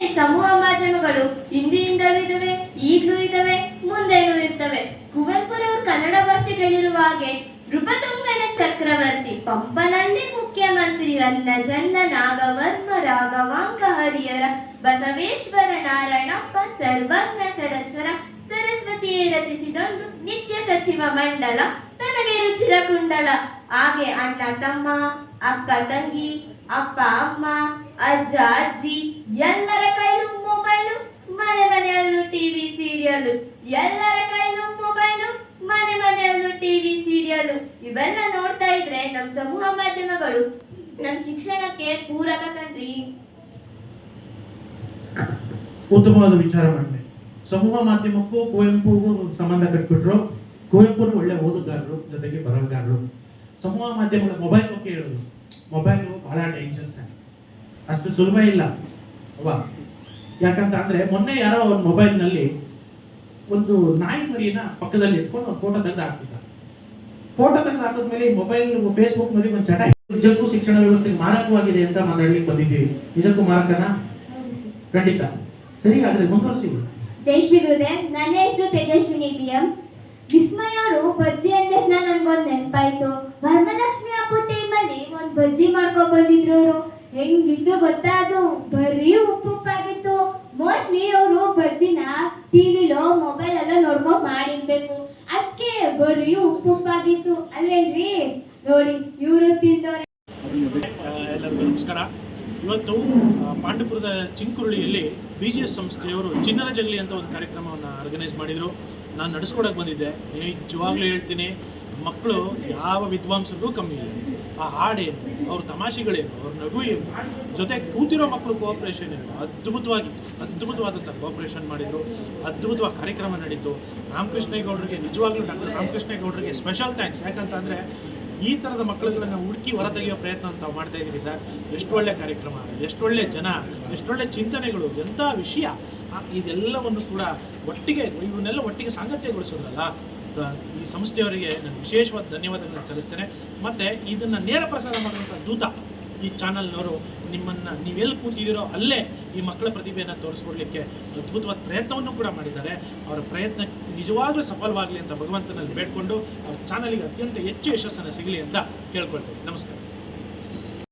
ಸಮೂಹ ಮಾಧ್ಯಮಗಳು ಹಿಂದಿಯಿಂದಲೂ ಇದಾವೆ ಈಗಲೂ ಇದಾವೆ ಮುಂದೆನೂ ಇರ್ತವೆ. ಕುವೆಂಪುರವರು ಕನ್ನಡ ಭಾಷೆಗಳಿರುವ ಹಾಗೆ ನೃಪತುಂಗನ ಚಕ್ರವರ್ತಿ ಪಂಪನಲ್ಲಿ ಮುಖ್ಯಮಂತ್ರಿ ರನ್ನ ಜನ್ನ ನಾಗವರ್ಮ, ರಾಘವಾಂಕ ಹರಿಯರ ಬಸವೇಶ್ವರ ನಾರಾಯಣಪ್ಪ, ಸರ್ವಜ್ಞ ಸರಸ್ವರ ಸರಸ್ವತಿಯೇ ರಚಿಸಿದೊಂದು ನಿತ್ಯ ಸಚಿವ ಮಂಡಲ ತನಗೆ ರುಚಿರ ಕುಂಡಲ ಹಾಗೆ ಅಣ್ಣ ತಮ್ಮ, ಅಕ್ಕ ತಂಗಿ, ಅಪ್ಪ ಅಮ್ಮ, ಅಜ್ಜ ಅಜ್ಜಿ, ಎಲ್ಲರ ಕೈಲೂ ಮೊಬೈಲು, ಮನೆ ಮನೆಯಲ್ಲೂ ಟಿವಿ ಸೀರಿಯಲ್. ಎಲ್ಲರ ಕೈಲೂ ಮೊಬೈಲು, ಮನೆ ಮನೆಯಲ್ಲೂ ಟಿವಿ ಸೀರಿಯಲ್. ಇವೆಲ್ಲ ನೋಡ್ತಾ ಇದ್ರೆ ನಮ್ ಸಮೂಹ ಮಾಧ್ಯಮಗಳು ನಮ್ ಶಿಕ್ಷಣಕ್ಕೆ ಪೂರಕ ಕಣ್ರಿ. ಉತ್ತಮವಾದ ವಿಚಾರ ಮಾಡಿದೆ ಸಮೂಹ ಮಾಧ್ಯಮಕ್ಕೂ ಕುವೆಂಪುಗೂ ಸಂಬಂಧ ಕಟ್ಬಿಟ್ರು. ಕುವೆಂಪುನು ಒಳ್ಳೆ ಓದುಗಾರರು ಜೊತೆಗೆ ಬರಹಗಾರರು. ಸಮೂಹ ಮಾಧ್ಯಮಗಳ ಮೊಬೈಲ್ ಬಗ್ಗೆ ಹೇಳೋದು. ಮೊಬೈಲು ಬಹಳ ಡೇಂಜರ್ಸ್ ಅಷ್ಟು ಸುಲಭ ಇಲ್ಲ. ಅಲ್ವಾ? ಯಾಕಂತ ಅಂದ್ರೆ ಮೊನ್ನೆ ಯಾರೋ ಒಂದು ಮೊಬೈಲ್ನಲ್ಲಿ ಒಂದು ನಾಯಿ ಮರಿಯನ್ನ ಪಕ್ಕದಲ್ಲಿ ಇಟ್ಕೊಂಡು ಒಂದು ಫೋಟೋ ತೆಗೆದು ಹಾಕ್ತಿದ್ದ ಫೋಟೋ ತೆಗೆದು ಹಾಕಿದ್ಮೇಲೆ ಈ ಮೊಬೈಲ್ ಫೇಸ್ಬುಕ್ನಲ್ಲಿ ಒಂದು ಚಟ ನಿಜಕ್ಕೂ ಶಿಕ್ಷಣ ವ್ಯವಸ್ಥೆಗೆ ಮಾರಕವಾಗಿದೆ ಅಂತ ಮಾತಾಡ್ಲಿಕ್ಕೆ ಬಂದಿದ್ದೀವಿ ನಿಜಕ್ಕೂ ಮಾರಕನಾ? ಖಂಡಿತ. ಸರಿ ಆದ್ರೆ ಮುಂದುವರಿಸಿ. ಜೈ ಶ್ರೀ ಗುರುದೇವ್. ನನ್ನ ಹೆಸರು ತೇಜಸ್ವಿನಿ ಬಿ ಎಂ ವಿಸ್ಮಯ ಅವರು ಬಜ್ಜಿ ಅಂದ ತಕ್ಷಣ ನನ್ಗೊಂದ್ ನೆನಪಾಯ್ತು. ವರಮಲಕ್ಷ್ಮಿ ಹಬ್ಬದ ಟೈಮಲ್ಲಿ ಒಂದ್ ಬಜ್ಜಿ ಮಾಡ್ಕೊ ಬಂದಿದ್ರು ಅವರು. ಹೆಂಗಿತ್ತು ಗೊತ್ತಾ ಅದು? ಬರೀ ಉಪ್ಪು ಉಪ್ಪಾಗಿತ್ತು. ಮೋಸ್ಟ್ಲಿ ಅವರು ಬಜ್ಜಿನ ಟಿವಿಲೋ ಮೊಬೈಲ್ ಎಲ್ಲ ನೋಡ್ಕೊಂಡ್ ಮಾಡಿರ್ಬೇಕು. ಅದಕ್ಕೆ ಬರೀ ಉಪ್ಪು ಉಪ್ಪಾಗಿತ್ತು. ಅಲ್ವೇನ್ರಿ? ನೋಡಿ, ಇವರು ತಿಂದವ್ರೆ. ನಮಸ್ಕಾರ. ಇವತ್ತು ಪಾಂಡವಪುರದ ಚಿಂಕುರುಳಿಯಲ್ಲಿ ಬಿ ಜಿ ಎಸ್ ಸಂಸ್ಥೆಯವರು ಚಿನ್ನದ ಜಗಲಿ ಅಂತ ಒಂದು ಕಾರ್ಯಕ್ರಮವನ್ನು ಆರ್ಗನೈಸ್ ಮಾಡಿದರು. ನಾನು ನಡೆಸ್ಕೊಡಕ್ಕೆ ಬಂದಿದ್ದೆ. ನಿಜವಾಗ್ಲೂ ಹೇಳ್ತೀನಿ, ಮಕ್ಕಳು ಯಾವ ವಿದ್ವಾಂಸರಿಗೂ ಕಮ್ಮಿ ಇಲ್ಲ. ಆ ಹಾಡೇನು, ಅವ್ರ ತಮಾಷೆಗಳೇನು, ಅವ್ರ ನಗು ಏನು ಜೊತೆ ಕೂತಿರೋ ಮಕ್ಕಳು ಕೋಆಪ್ರೇಷನ್ ಏನು? ಅದ್ಭುತವಾಗಿ ಅದ್ಭುತವಾದಂಥ ಕೋಆಪ್ರೇಷನ್ ಮಾಡಿದರು. ಅದ್ಭುತವಾಗಿ ಕಾರ್ಯಕ್ರಮ ನಡೀತು. ರಾಮಕೃಷ್ಣೇಗೌಡರಿಗೆ, ನಿಜವಾಗ್ಲೂ ಡಾಕ್ಟರ್ ರಾಮಕೃಷ್ಣೇಗೌಡರಿಗೆ ಸ್ಪೆಷಲ್ ಥ್ಯಾಂಕ್ಸ್ ಯಾಕಂತ ಅಂದರೆ ಈ ಥರದ ಮಕ್ಕಳುಗಳನ್ನ ಹುಡುಕಿ ಹೊರತೆಗೆಯೋ ಪ್ರಯತ್ನ ತಾವು ಮಾಡ್ತಾ ಇದ್ದೀರಿ ಸರ್. ಎಷ್ಟು ಒಳ್ಳೆ ಕಾರ್ಯಕ್ರಮ ಎಷ್ಟೊಳ್ಳೆ ಜನ ಎಷ್ಟೊಳ್ಳೆ ಚಿಂತನೆಗಳು, ಎಂಥ ವಿಷಯ ಇದೆಲ್ಲವನ್ನು ಕೂಡ ಒಟ್ಟಿಗೆ, ಇವನ್ನೆಲ್ಲ ಒಟ್ಟಿಗೆ ಸಾಂಗತ್ಯಗೊಳಿಸೋದಲ್ಲ. ಈ ಸಂಸ್ಥೆಯವರಿಗೆ ನಾನು ವಿಶೇಷವಾದ ಧನ್ಯವಾದಗಳನ್ನು ಸಲ್ಲಿಸ್ತೇನೆ. ಮತ್ತು ಇದನ್ನು ನೇರ ಪ್ರಸಾರ ಮಾಡುವಂಥ ದೂತ ಈ ಚಾನಲ್ನವರು ನಿಮ್ಮನ್ನು ನೀವೆಲ್ಲಿ ಕೂತಿದ್ದೀರೋ ಅಲ್ಲೇ ಈ ಮಕ್ಕಳ ಪ್ರತಿಭೆಯನ್ನು ತೋರಿಸ್ಕೊಡ್ಲಿಕ್ಕೆ ಅದ್ಭುತವಾದ ಪ್ರಯತ್ನವನ್ನು ಕೂಡ ಮಾಡಿದ್ದಾರೆ. ಅವರ ಪ್ರಯತ್ನ ನಿಜವಾಗ್ಲೂ ಸಫಲವಾಗಲಿ ಅಂತ ಭಗವಂತನಲ್ಲಿ ಬೇಡ್ಕೊಂಡು ಅವ್ರ ಚಾನಲಿಗೆ ಅತ್ಯಂತ ಹೆಚ್ಚು ಯಶಸ್ಸನ್ನು ಸಿಗಲಿ ಅಂತ ಕೇಳ್ಕೊಳ್ತೇವೆ. ನಮಸ್ಕಾರ.